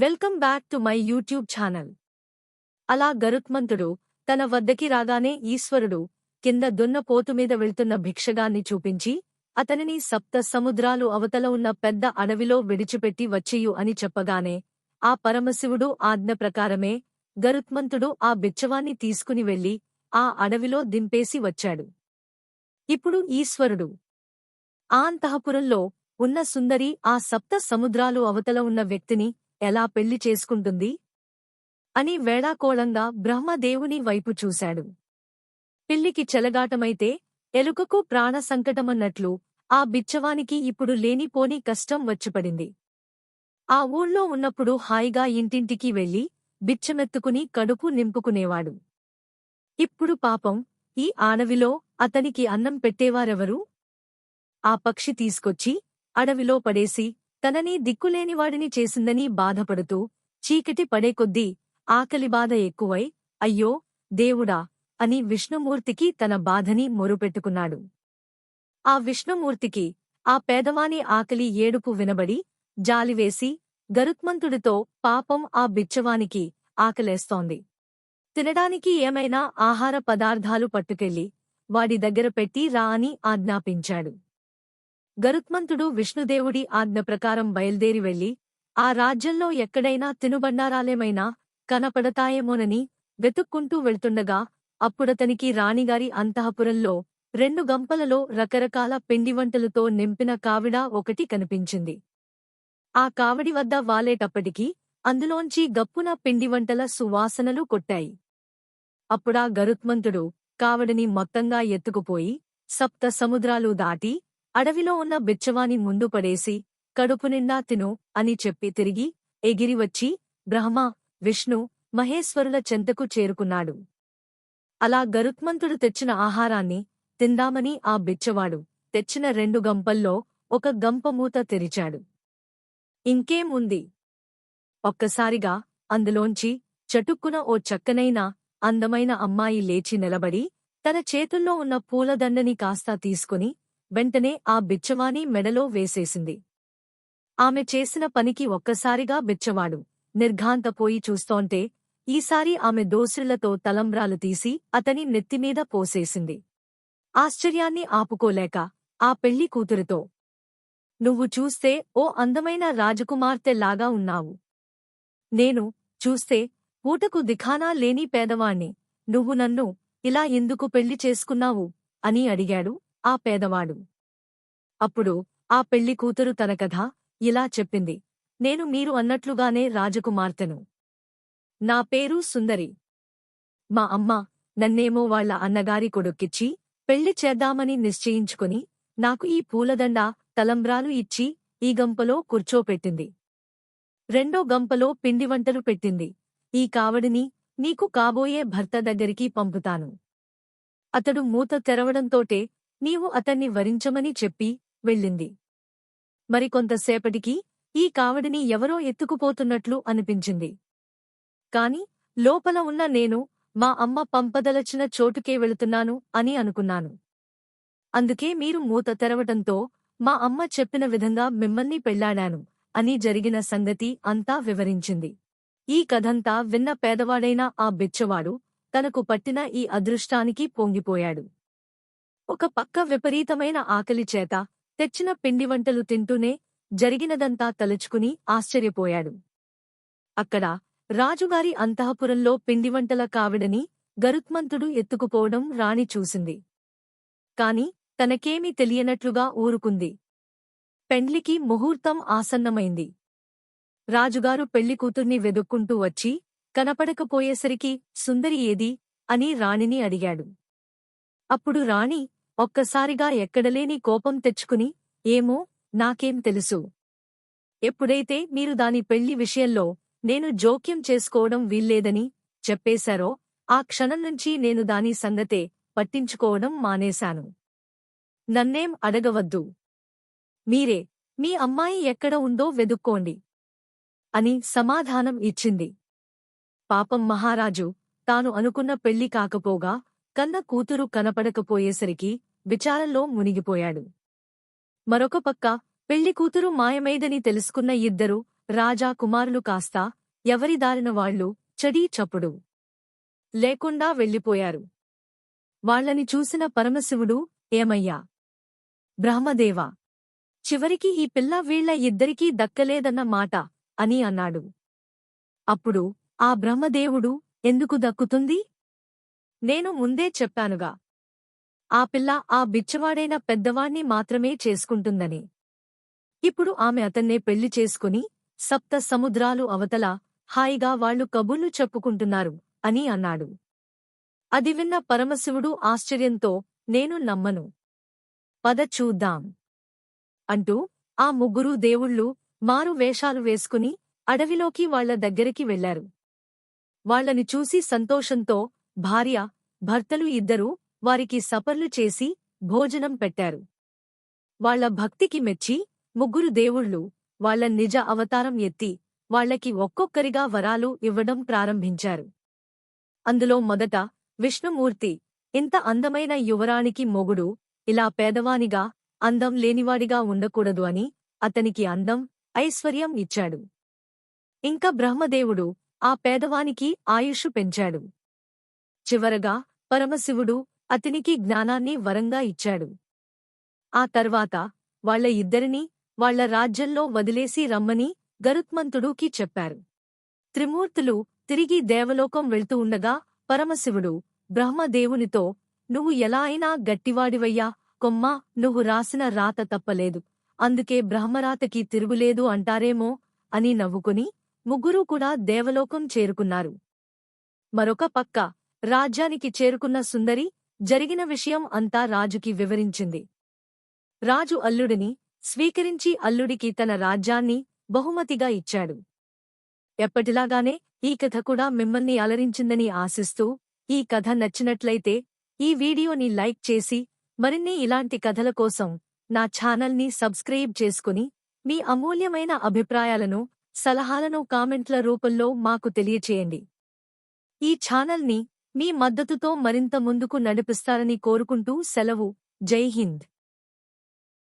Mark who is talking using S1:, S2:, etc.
S1: Welcome back to my YouTube channel. అలా గరుత్మంతుడు తన వద్దకి రాగానే ఈశ్వరుడు కింద దున్నపోతు మీద వెళ్తున్న భిక్షగాన్ని చూపించి అతనిని సప్త సముద్రాలు అవతల ఉన్న పెద్ద అడవిలో విడిచిపెట్టి వచ్చేయు అని చెప్పగానే ఆ పరమశివుడు ఆజ్ఞ ప్రకారమే గరుత్మంతుడు ఆ బిచ్చవాన్ని తీసుకుని వెళ్ళి ఆ అడవిలో దింపేసి వచ్చాడు. ఇప్పుడు ఈశ్వరుడు ఆంతఃపురంలో ఉన్న సుందరి ఆ సప్త సముద్రాలు అవతల ఉన్న వ్యక్తిని ఎలా పెళ్ళి చేసుకుంటుంది? అని వేళాకోళంగా బ్రహ్మదేవుని వైపు చూశాడు. పిల్లికి చెలగాటమైతే ఎలుకకు ప్రాణ సంకటమన్నట్లు ఆ బిచ్చవానికి ఇప్పుడు లేనిపోని కష్టం వచ్చిపడింది. ఆ ఊళ్ళో ఉన్నప్పుడు హాయిగా ఇంటింటికి వెళ్ళి బిచ్చమెత్తుకుని కడుపు నింపుకునేవాడు. ఇప్పుడు పాపం ఈ ఆనవిలో అతనికి అన్నం పెట్టేవారెవరు? ఆ పక్షి తీసుకొచ్చి అడవిలో పడేసి తనని దిక్కులేనివాడిని చేసిందని బాధపడుతూ చీకటి పడే కొద్దీ ఆకలి బాధ ఎక్కువై అయ్యో దేవుడా! అని విష్ణుమూర్తికి తన బాధని మొరుపెట్టుకున్నాడు. ఆ విష్ణుమూర్తికి ఆ పేదవాని ఆకలి ఏడుపు వినబడి జాలివేసి గరుత్మంతుడితో పాపం ఆ బిచ్చవానికి ఆకలేస్తోంది. తినడానికి ఏమైనా ఆహార పదార్థాలు పట్టుకెళ్ళి వాడి దగ్గర పెట్టి రా అని ఆజ్ఞాపించాడు. గరుత్మంతుడు విష్ణుదేవుడి ఆజ్ఞ ప్రకారం బయల్దేరి వెళ్ళి ఆ రాజ్యంలో ఎక్కడైనా తినుబండారాలేమైనా కనపడతాయేమోనని వెతుక్కుంటూ వెళ్తుండగా అప్పుడతనికి రాణిగారి అంతఃపురంలో రెండు గంపలలో రకరకాల పిండివంటలతో నింపిన కావిడ ఒకటి కనిపించింది. ఆ కావడి వద్ద వాలేటప్పటికీ అందులోంచి గప్పున పిండివంటల సువాసనలు కొట్టాయి. అప్పుడా గరుత్మంతుడు కావడిని మొత్తంగా ఎత్తుకుపోయి సప్త సముద్రాలు దాటి అడవిలో ఉన్న బిచ్చవాని ముందు పడేసి కడుపునిండా తిను అని చెప్పి తిరిగి ఎగిరివచ్చి బ్రహ్మ విష్ణు మహేశ్వరుల చెంతకు చేరుకున్నాడు. అలా గరుత్మంతుడు తెచ్చిన ఆహారాన్ని తిందామని ఆ బిచ్చవాడు తెచ్చిన రెండు గంపల్లో ఒక గంపమూత తెరిచాడు. ఇంకేం ఉంది ఒక్కసారిగా అందులోంచి చటుక్కున ఓ చక్కనైన అందమైన అమ్మాయి లేచి నిలబడి తన చేతుల్లో ఉన్న పూలదండని కాస్తా తీసుకుని వెంటనే ఆ బిచ్చవాని మెడలో వేసేసింది. ఆమె చేసిన పనికి ఒక్కసారిగా బిచ్చవాడు నిర్ఘాంతపోయి చూస్తోంటే ఈసారి ఆమె దోసిళ్ళతో తలంబ్రాలు తీసి అతని నెత్తిమీద పోసేసింది. ఆశ్చర్యాన్ని ఆపుకోలేక ఆ పెళ్ళి కూతురుతో నువ్వు చూస్తే ఓ అందమైన రాజకుమార్తె లాగా ఉన్నావు. నేను చూస్తే పూటకు దిఖానా లేని పేదవాణ్ణి. నువ్వు నన్ను ఇలా ఎందుకు పెళ్ళి చేసుకున్నావు? అని అడిగాడు. ఆ పేదవాడు. అప్పుడు ఆ పెళ్ళి కూతురు తన కథ ఇలా చెప్పింది. నేను మీరు అన్నట్లుగానే రాజకుమార్తెను. నా పేరు సుందరి. మా అమ్మ నన్నేమో వాళ్ళ అన్నగారి కొడుక్కిచ్చి పెళ్ళి చేద్దామని నిశ్చయించుకుని నాకు ఈ పూలదండ తలంబ్రాలు ఇచ్చి ఈ గంపలో కూర్చోపెట్టింది. రెండో గంపలో పిండివంటలు పెట్టింది. ఈ కావడిని నీకు కాబోయే భర్త దగ్గరికి పంపుతాను. అతడు మూత తెరవడంతోటే నీవు అతన్ని వరించమని చెప్పి వెళ్ళింది. మరికొంతసేపటికి ఈ కావడిని ఎవరో ఎత్తుకుపోతున్నట్లు అనిపించింది. కాని లోపల ఉన్న నేను మా అమ్మ పంపదలచిన చోటుకే వెళుతున్నాను అని అనుకున్నాను. అందుకే మీరు మూత తెరవటంతో మా అమ్మ చెప్పిన విధంగా మిమ్మల్ని పెళ్ళాడాను అని జరిగిన సంగతి అంతా వివరించింది. ఈ కథంతా విన్న పేదవాడైన ఆ బిచ్చవాడు తనకు పట్టిన ఈ అదృష్టానికి పొంగిపోయాడు. ఒక పక్క విపరీతమైన ఆకలి చేత తెచ్చిన పిండివంటలు తింటూనే జరిగినదంతా తలుచుకుని ఆశ్చర్యపోయాడు. అక్కడ రాజుగారి అంతఃపురంలో పిండివంటల కావిడని గరుత్మంతుడు ఎత్తుకుపోవడం రాణి చూసింది. కాని తనకేమీ తెలియనట్లుగా ఊరుకుంది. పెండ్లికి ముహూర్తం ఆసన్నమైంది. రాజుగారు పెళ్ళి కూతుర్ని వెదుక్కుంటూ వచ్చి కనపడకపోయేసరికి సుందరి ఏది? అని రాణిని అడిగాడు. అప్పుడు రాణి ఒక్కసారిగా ఎక్కడలేని కోపం తెచ్చుకుని ఏమో నాకేం తెలుసు. ఎప్పుడైతే మీరు దాని పెళ్ళి విషయంలో నేను జోక్యం చేసుకోవడం వీల్లేదని చెప్పేశారో ఆ క్షణం నుంచి నేను దాని సంగతే పట్టించుకోవడం మానేశాను. నన్నేం అడగవద్దు. మీరే మీ అమ్మాయి ఎక్కడ ఉందో వెదుక్కోండి. అని సమాధానం ఇచ్చింది. పాపం మహారాజు తాను అనుకున్న పెళ్ళి కాకపోగా కన్న కూతురు కనపడకపోయేసరికి విచారంలో మునిగిపోయాడు. మరొక పక్క పెళ్ళి కూతురు మాయమైదని తెలుసుకున్న ఇద్దరు రాజా కుమారులు కాస్త ఎవరి దారిన వాళ్ళు చడీ చప్పుడు లేకుండా వెళ్ళిపోయారు. వాళ్ళని చూసిన పరమశివుడు ఏమయ్యా? బ్రహ్మదేవా! చివరికి ఈ పిల్ల వీళ్ళ ఇద్దరికీ దక్కలేదన్న మాట అని అన్నాడు. అప్పుడు ఆ బ్రహ్మదేవుడు ఎందుకు దక్కుతుంది? నేను ముందే చెప్పానుగా ఆ పిల్ల ఆ బిచ్చవాడైన పెద్దవాణ్ణి మాత్రమే చేసుకుంటుందని. ఇప్పుడు ఆమె అతన్నే పెళ్ళి చేసుకుని సప్త సముద్రాలు అవతల హాయిగా వాళ్ళు కబుర్లు చెప్పుకుంటున్నారు అని అన్నాడు. అది విన్న పరమశివుడు ఆశ్చర్యంతో నేను నమ్మను. పద చూద్దాం. అంటూ ఆ ముగ్గురు దేవుళ్ళు మారు వేషాలు వేసుకుని అడవిలోకి వాళ్ళ దగ్గరికి వెళ్ళారు వాళ్ళని చూసి సంతోషంతో భార్య భర్తలు ఇద్దరూ వారికి సపర్లు చేసి భోజనం పెట్టారు. వాళ్ళ భక్తికి మెచ్చి ముగ్గురు దేవుళ్ళు వాళ్ళ నిజ అవతారం ఎత్తి వాళ్ళకి ఒక్కొక్కరిగా వరాలు ఇవ్వడం ప్రారంభించారు. అందులో మొదట విష్ణుమూర్తి ఇంత అందమైన యువరానికి మొగుడు ఇలా పేదవానిగా అందం లేనివాడిగా ఉండకూడదు అని అతనికి అందం ఐశ్వర్యం ఇచ్చాడు. ఇంకా బ్రహ్మదేవుడు ఆ పేదవానికి ఆయుషు పెంచాడు. చివరగా పరమశివుడు అతనికి జ్ఞానాన్ని వరంగా ఇచ్చాడు. ఆ తర్వాత వాళ్ళ ఇద్దరినీ వాళ్ళ రాజ్యంలో వదిలేసి రమ్మని గరుత్మంతుడుకి చెప్పారు. త్రిమూర్తులు తిరిగి దేవలోకం వెళ్తూ ఉండగా పరమశివుడు బ్రహ్మదేవునితో నువ్వు ఎలా అయినా గట్టివాడివయ్యా కొమ్మా నువ్వు రాసిన రాత తప్పలేదు. అందుకే బ్రహ్మరాతకి తిరుగులేదు అంటారేమో అని నవ్వుకుని ముగ్గురూ కూడా దేవలోకం చేరుకున్నారు. మరొక పక్క రాజ్యానికి చేరుకున్న సుందరి జరిగిన విషయం అంతా రాజుకి వివరించింది. రాజు అల్లుడిని స్వీకరించి అల్లుడికి తన రాజ్యాన్ని బహుమతిగా ఇచ్చాడు. ఎప్పటిలాగానే ఈ కథ కూడా మిమ్మల్ని అలరించిందని ఆశిస్తూ ఈ కథ నచ్చినట్లయితే ఈ వీడియోని లైక్ చేసి మరిన్ని ఇలాంటి కథల కోసం నా ఛానల్ని సబ్స్క్రైబ్ చేసుకుని మీ అమూల్యమైన అభిప్రాయాలను సలహాలను కామెంట్ల రూపంలో మాకు తెలియచేయండి. ఈ ఛానల్ని మీ మద్దతుతో మరింత ముందుకు నడిపిస్తారని కోరుకుంటూ సెలవు. జై హింద్.